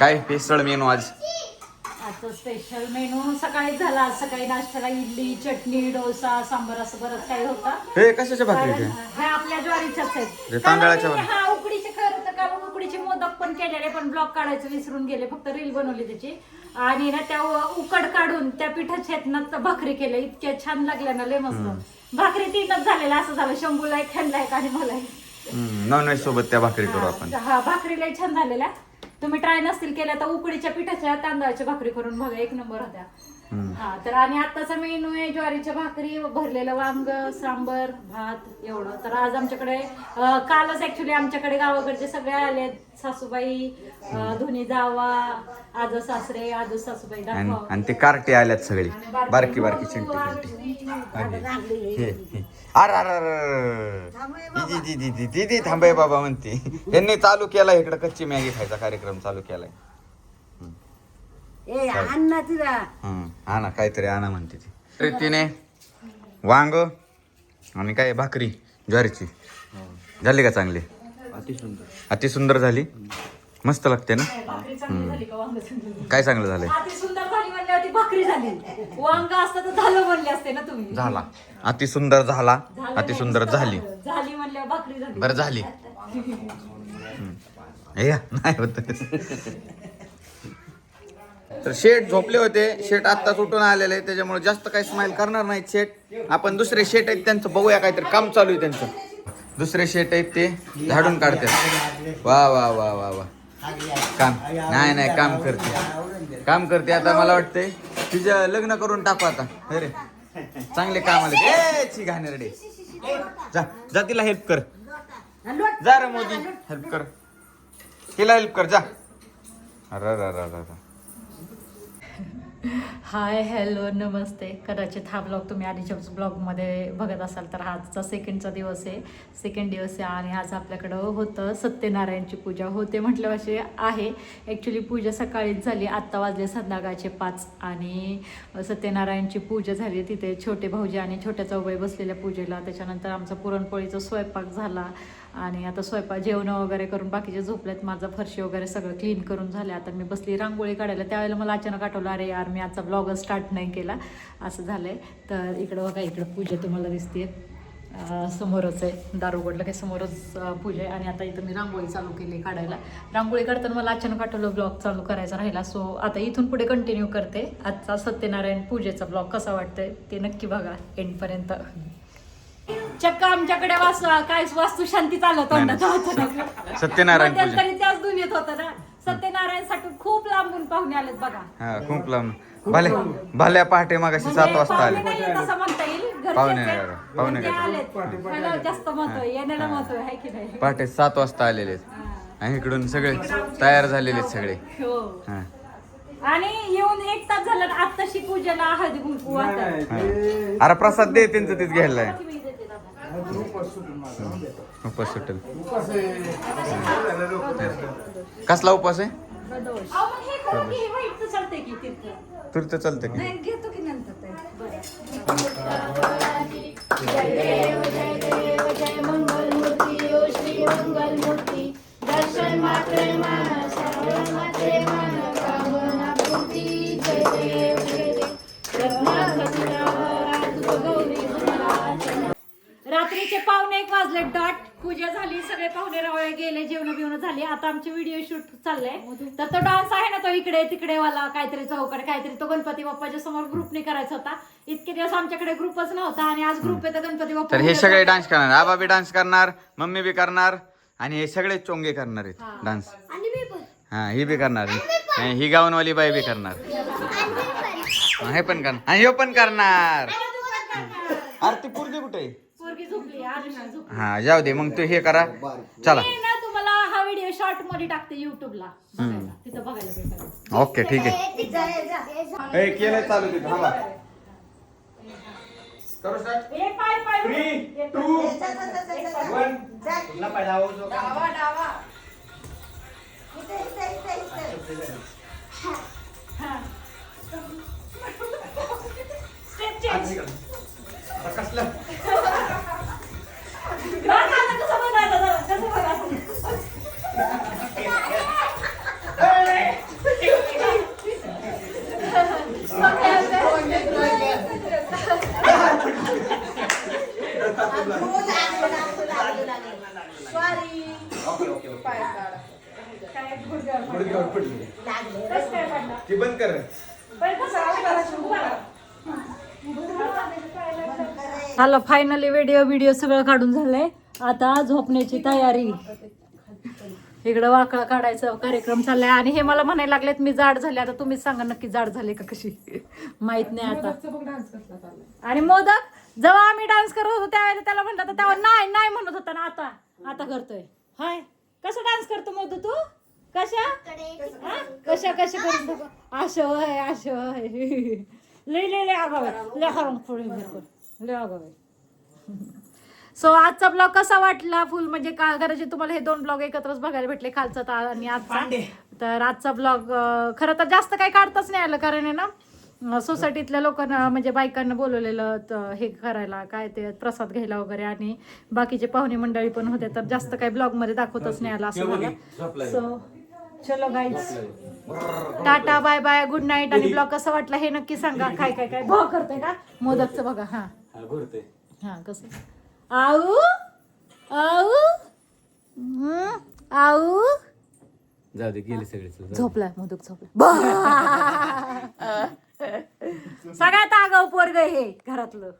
काय? पेसळ मेनू आज. आजचं स्पेशल मेनू सकाळी झाला आज सकाळी नाश्त्याला इडली चटणी डोसा सांबार असं बरंच काही होतं. हे कशाच्या भाकरी कारण ते? ह्या आपल्या ज्वारीच्याच हे आहेत तांदळाच्या हा उकडीचे खरं होतं काल उकडीचे मोदक पण केलेले पण ब्लॉक काढायचं विसरून गेले. फक्त रील बनवली त्याची. आणि ना त्या उ- उकड काढून त्या पिठाच्या आहेत भाकरी केल्या. इतक्या छान लागल्या ना लय मस्त. भाकरी तीनच झालेल्या असं झालं. शंभूला एक खाल्ला एक आणि मला एक. नॉनव्हेज सोबत त्या भाकरी करू आपण. हा भाकरी लय छान झालेल्या. तुम्ही ट्राय नसतील केल्या तर उकडीच्या पिठाच्या तांदळाच्या भाकरी करून बघा एक नंबर होत्या. हा तर आणि आताचा मेनू आहे ज्वारीच्या भाकरी भरलेलं वांग सांबर भात एवढं. तर आज आमच्याकडे कालच ऍक्च्युली आमच्याकडे गावाकडचे सगळे आले सासूबाई धुनी जावा आज सासरे आज सासूबाई आणि ते कार्टे आल्यात सगळी. बारकी बारकी चिंटी चिंटी. अर थांबय बाबा म्हणते. यांनी चालू केला इकडे कच्ची मॅगी खायचा कार्यक्रम चालू केलाय. ए अण्णा तिला हम्म, हा ना काहीतरी आणा म्हणते ती. प्रीतीने वांग आणि काय भाकरी ज्वारीची. झाली का चांगली? अति सुंदर. झाली? मस्त लागते ना? भाकरी चांगली झाली का वांग चांगली झाली? काय चांगलं झालंय? अति सुंदर झाली म्हणल्यावरती भाकरी झाली. वांग असतं तर झालं म्हणले असते ना तुम्ही. झाला. अति सुंदर झाला झालं अति नाही, सुंदर झाली. झालं. झाली म्हणल्यावर भाकरी झाली. बरं झाली. हे या, नाही होत. तर शेट झोपले होते. शेट आत्ताच उठून आलेले आहे त्याच्यामुळे जास्त काही स्माइल करणार नाहीत शेट आपण दुसरे शेट आहेत त्यांचं बघूया काहीतरी काम चालू आहे त्यांचं. दुसरे शेट आहेत ते झाडून काढतात. वा वा वा वा वा. काम. नाही नाही काम करते. काम करते आता मला वाटतंय. तिचं लग्न करून टाकू आता. अरे चांगले काम आले. ए, ची घाणेरडे. जा जा तिला हेल्प कर. जा रे मोदी. हेल्प कर. तिला हेल्प कर. जा. अरे अरे अरे. हाय हॅलो नमस्ते. कदाचित हा ब्लॉग तुम्ही आधीच्या ब्लॉगमध्ये बघत असाल तर आजचा सेकंडचा दिवस आहे. सेकंड दिवस आहे आणि आज आपल्याकडं होतं सत्यनारायणची पूजा. होते म्हटलं असे आहे. ॲक्च्युली पूजा सकाळीच झाली. आत्ता वाजले संध्याकाळचे पाच आणि सत्यनारायणची पूजा झाली. तिथे छोटे भाऊजी आणि छोट्या चौबाई बसलेल्या पूजेला. त्याच्यानंतर आमचा पुरणपोळीचा स्वयंपाक झाला. आणि आता स्वयंपाक जेवण वगैरे करून बाकीचे झोपल्यात माझं फरशी वगैरे सगळं क्लीन करून झालं आता मी बसली रांगोळी काढायला. त्यावेळेला मला अचानक आठवलं अरे यार मी आजचा ब्लॉगच स्टार्ट नाही केला. असं झालं आहे तर इकडं बघा इकडं पूजा तुम्हाला दिसते समोरच आहे दार उघडलं की समोरच पूजा आहे. आणि आता इथं मी रांगोळी चालू केली काढायला. रांगोळी काढताना मला अचानक आठवलं ब्लॉग चालू करायचा राहिला. सो आता इथून पुढे कंटिन्यू करते. आजचा सत्यनारायण पूजेचा ब्लॉग कसा वाटतंय ते नक्की बघा. एंडपर्यंत चक्क आमच्याकडे वास काय वास्तू शांती चालत होतं सत्यनारायण पूजा मध्यंतरी त्याच दुनियेत होतं ना. सत्यनारायणसाठी खूप लांबून पाहुणे आलेत बघा. हा खूप लांब. भले भल्या पहाटे मागाशी सात वाजता पाहुणे आले. नाहीये तसं म्हणता येईल. घरचेच पाहुणे. नाही, पाहुणे? आलेत. ह्याला जास्त महत्त्व आहे येण्याला महत्त्व आहे की नाही? पहाटे सात वाजता आलेले आहेत. आणि इकडून सगळे तयार झालेले आहेत सगळे. हो. हा. आणि येऊन एक तास झाला आत्ताशी पूजेला हळदी कुंकू हा. अरे प्रसाद दे त्यांचं तेच घ्यायला आहे. उपास सुटेल कसला उपास आहे? तीर्थ तुर तर चालतं की. घेतो रात्रीचे पावणे एक वाजले डॉट. पूजा झाली सगळे पाहुणे रावळे गेले जेवण बिवणं झाली. आता आमची व्हिडिओ शूट चाललंय. तर तो डान्स आहे ना तो इकडे तिकडे वाला काहीतरी चौकडे काहीतरी तो गणपती बाप्पाच्या समोर ग्रुपने करायचा होता. इतके दिवस आमच्याकडे ग्रुपच नव्हता आणि आज ग्रुप आहे तर गणपती बाप्पा तर हे सगळे डान्स करणार. आबा बी डान्स करणार मम्मी बी करणार आणि हे सगळे चोंगे करणार आहेत. डान्स हा ही बी करणार. आणि ही गावनवाली बाई बी करणार. हा, हे पण करणार. आणि ह्यो पण करणार. आरती पूर्वी कुठे झोपली आरुषी झोपली. हा जाऊ दे मग तू हे करा. चला. मी ना तुम्हाला हा व्हिडिओ शॉर्टमध्ये टाकते युट्यूबला बघायला. तिथं बघायला भेटेल. ओके ठीक आहे. चालू थांबा. करू पाय पाय. डावा डावा. change. आता कसलं डान्स आता कसं बनायचं? कसं बनायचं? गुडघ्यावर पडली? ती बंद कर. हॅलो फायनली व्हिडिओ व्हिडिओ सगळं काढून झालंय. आता झोपण्याची तयारी. इकडं वाकळा काढायचा कार्यक्रम चाललाय. आणि हे मला म्हणायला लागलेत मी जाड झाले. आता तुम्हीच सांगा नक्की जाड झाले का कशी? माहीत नाही आता. आणि मोदक जेव्हा आम्ही डान्स करत होतो त्यावेळेला त्याला म्हणलं होतं तेव्हा नाही नाही म्हणत होता ना आता. आता करतोय. हाय. कसं डान्स करतो मोदक तू? कशा? हा? कशा कशा करून बघू असं होय असं होय. लय लय लय आगाव आहे. लय लय आगाव आहे. सो आजचा ब्लॉग कसा वाटला? फुल म्हणजे का करायचे तुम्हाला हे दोन ब्लॉग एकत्रच बघायला भेटले. खालचा ता- आणि आजचा. तर आजचा ब्लॉग खरं तर जास्त काही काढताच नाही आलं कारण आहे ना सोसायटीतल्या लोकांना म्हणजे बायकांना बोलवलेलं हे करायला काय ते प्रसाद घ्यायला वगैरे आणि बाकीचे पाहुणे मंडळी पण होते तर जास्त काही ब्लॉगमध्ये दाखवतच नाही आलं असं झालं सो चलो guys tata bye bye good night आणि ब्लॉग कसा वाटला हे नक्की सांगा. काय काय काय? भाव करतोय का? मोदकचं बघा हा. हा कसं? आऊ? आऊ? आऊ? जाऊ दे गेले सगळे. झोपलाय मोदक झोपलाय. सगळ्यात आगाऊ पोरग हे घरातलं.